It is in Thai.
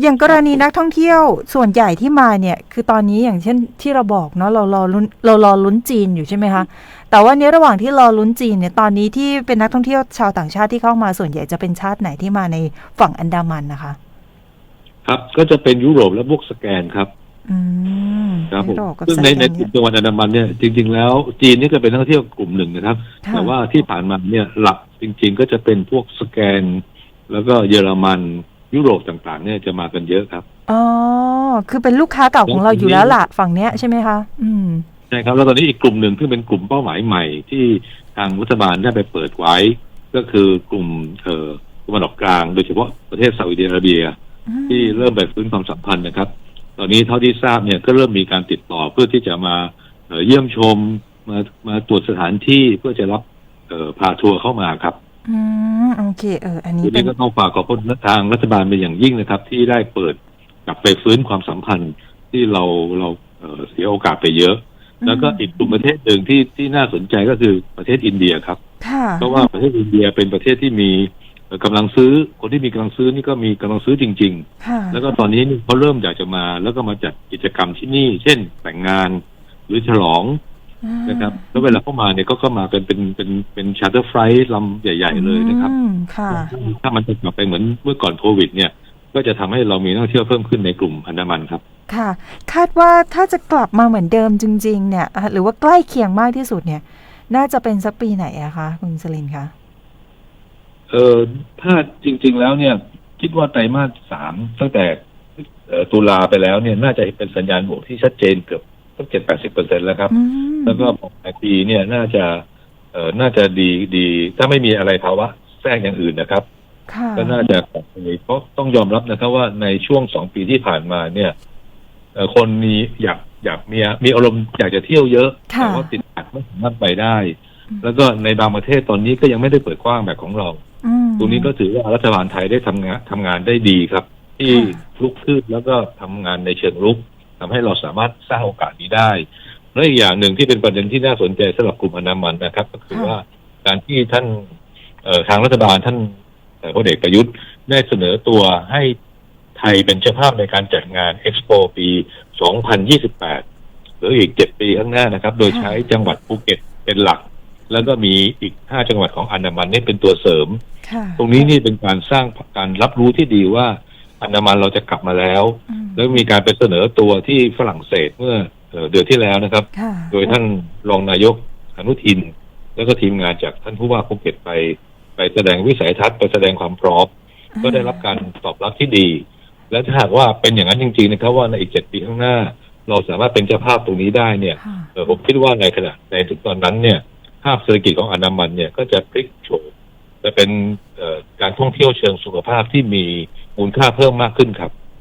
อย่างกรณีนักท่องเที่ยวส่วนใหญ่ที่มาเนี่ย คือตอนนี้อย่างเช่นที่เราบอกเนาะเรารอลุ้นเรารอลุ้นจีนอยู่ใช่ไหมคะแต่ว่าเนี้ยระหว่างที่รอลุ้นจีนเนี่ยตอนนี้ที่เป็นนักท่องเที่ยวชาวต่างชาติที่เข้ามาส่วนใหญ่จะเป็นชาติไหนที่มาในฝั่งอันดามันนะคะ ครับก็จะเป็นยุโรปและพวกสแกนครับอืมครับผมยุโปกับซึ่งสในแกในนกลุ่มจังหวัดอันดามันเนี่ยจริง ๆ แล้วจีนนี่ก็เป็นนักท่องเที่ยวกลุ่มหนึ่งนะครับค่ะแต่ว่าที่ผ่านมาเนี่ยหลักจริง ๆ ก็จะเป็นพวกสแกน แล้วก็เยอรมัน ยุโรปต่างๆ เนี่ยจะมากันเยอะครับอ๋อคือเป็นลูกค้าเก่าของเราอยู่แล้วล่ะฝั่งเนี้ยใช่ไหมคะ อืมใช่ครับ แล้วตอนนี้อีกกลุ่มหนึ่งที่งเป็นกลุ่มเป้าหมายใหม่ที่ทางรัฐบาลได้ไปเปิดไว้ ก็คือกลุ่มเอ่อตะวันออกกลาง โดยเฉพาะประเทศซาอุดิอาระเบีย ที่เริ่มไปฟื้นความสัมพันธ์นะครับ ตอนนี้เท่าที่ทราบเนี่ยก็เริ่มมีการติดต่อเพื่อที่จะมาเอ่อเยี่ยมชมมามาตรวจสถานที่เพื่อจะรับเอ่อพาทัวร์เข้ามาครับ อืมโอเคเอออันนี้ทีเป็นี้นก็ต้องฝากขอบคุณทางรัฐบาลเป็นอย่างยิ่งนะครับ ที่ได้เปิดกลับไปฟื้นความสัมพันธ์ที่เราเราเอ่อเสียโอกาสไปเยอะ แล้วก็อีกกลุ่มประเทศหนึ่งที่ที่น่าสนใจก็คือประเทศอินเดียครับค่ะเพราะว่าประเทศอินเดียเป็นประเทศที่มีเอ่อกำลังซื้อคนที่มีกำลังซื้อนี่ก็มีกำลังซื้อจริงๆค่ะแล้วก็ตอนนี้นี่เขาเริ่มอยากจะมา แล้วก็มาจัดกิจกรรมที่นี่ เช่นแต่งงานหรือฉลอง นะครับแล้วเวลาเข้ามาเนี่ยก็ก็มาเป็นเป็นเป็นเป็นชาร์เตอร์ไฟล์ลำใหญ่ ๆ เลยนะครับอืมค่ะถ้ามันจะกลับไปเหมือนเมื่อก่อนโควิด เนี่ย ก็จะทำให้เรามีนักท่องเที่ยวเพิ่มขึ้นในกลุ่มอันดามันครับ ค่ะ คาดว่าถ้าจะกลับมาเหมือนเดิมจริง ๆ เนี่ยอะหรือว่าใกล้เคียงมากที่สุดเนี่ย น่าจะเป็นสักปีไหนอะคะคุณสลินคะเออถ้าจริง ๆ แล้วเนี่ย คิดว่าไตรมาสสามตั้งแต่เอ่อตุลาไปแล้วเนี่ย น่าจะเป็นสัญญาณบวกที่ชัดเจนเกือบ สักเจ็ดแปดสิบเปอร์เซ็นแล้วครับอืมแล้วก็ปลายปีเนี่ยน่าจะเอ่อน่าจะดีดี ถ้าไม่มีอะไรภาวะแทรกอย่างอื่นนะครับค่ะก็น่าจะกลับไปเพราะต้องยอมรับนะครับว่าในช่วงสองปีที่ผ่านมาเนี่ยเอ่อคนมีอยากอยากมีมีอารมณ์อยากจะเที่ยวเยอะค่ะแต่ว่าติดขัดไม่สามารถไปได้อืมแล้วก็ในบางประเทศตอนนี้ก็ยังไม่ได้เปิดกว้างแบบของเราอืมตรงนี้ก็ถือว่ารัฐบาลไทยได้ทำงานทำงานได้ดีครับ ที่ค่ะลุกขึ้นแล้วก็ทำงานในเชิงรุก ทำให้เราสามารถสร้างโอกาสนี้ได้และอีกอย่างหนึ่งที่เป็นประเด็นที่น่าสนใจสำหรับกลุ่มอนามันนะครับ ก็คือว่าการที่ท่านเอ่อทางรัฐบาลท่านเอ่อพลเอกประยุทธ์ได้เสนอตัวให้ไทยเป็นเจ้าภาพในการจัดงานเอ็กซ์โปปี 2028 หรืออีก 7 ปีข้างหน้านะครับ โดยใช้จังหวัดภูเก็ตเป็นหลัก แล้วก็มีอีก 5 จังหวัดของอันดามันนี่เป็นตัวเสริมค่ะตรงนี้นี่เป็นการสร้างการรับรู้ที่ดีว่าอันดามันเราจะกลับมาแล้วอืม แล้วมีการไปเสนอตัวที่ฝรั่งเศสเมื่อเอ่อเดือนที่แล้วนะครับค่ะโดยท่านรองนายกอนุทิน แล้วก็ทีมงานจากท่านผู้ว่าภูเก็ตไป ไปแสดงวิสัยทัศน์ไปแสดงความพร้อมก็ได้รับการตอบรับที่ดี และถ้าหากว่าเป็นอย่างนั้นจริงๆนะครับว่าในอีกเจ็ดปีข้างหน้า เราสามารถเป็นเจ้าภาพตรงนี้ได้เนี่ยค่ะเออผมคิดว่าในขณะในถึงตอนนั้นเนี่ยภาพเศรษฐกิจของอันดามันเนี่ยก็จะพลิกโฉมจะเป็นเอ่อการท่องเที่ยวเชิงสุขภาพที่มีมูลค่าเพิ่มมากขึ้นครับ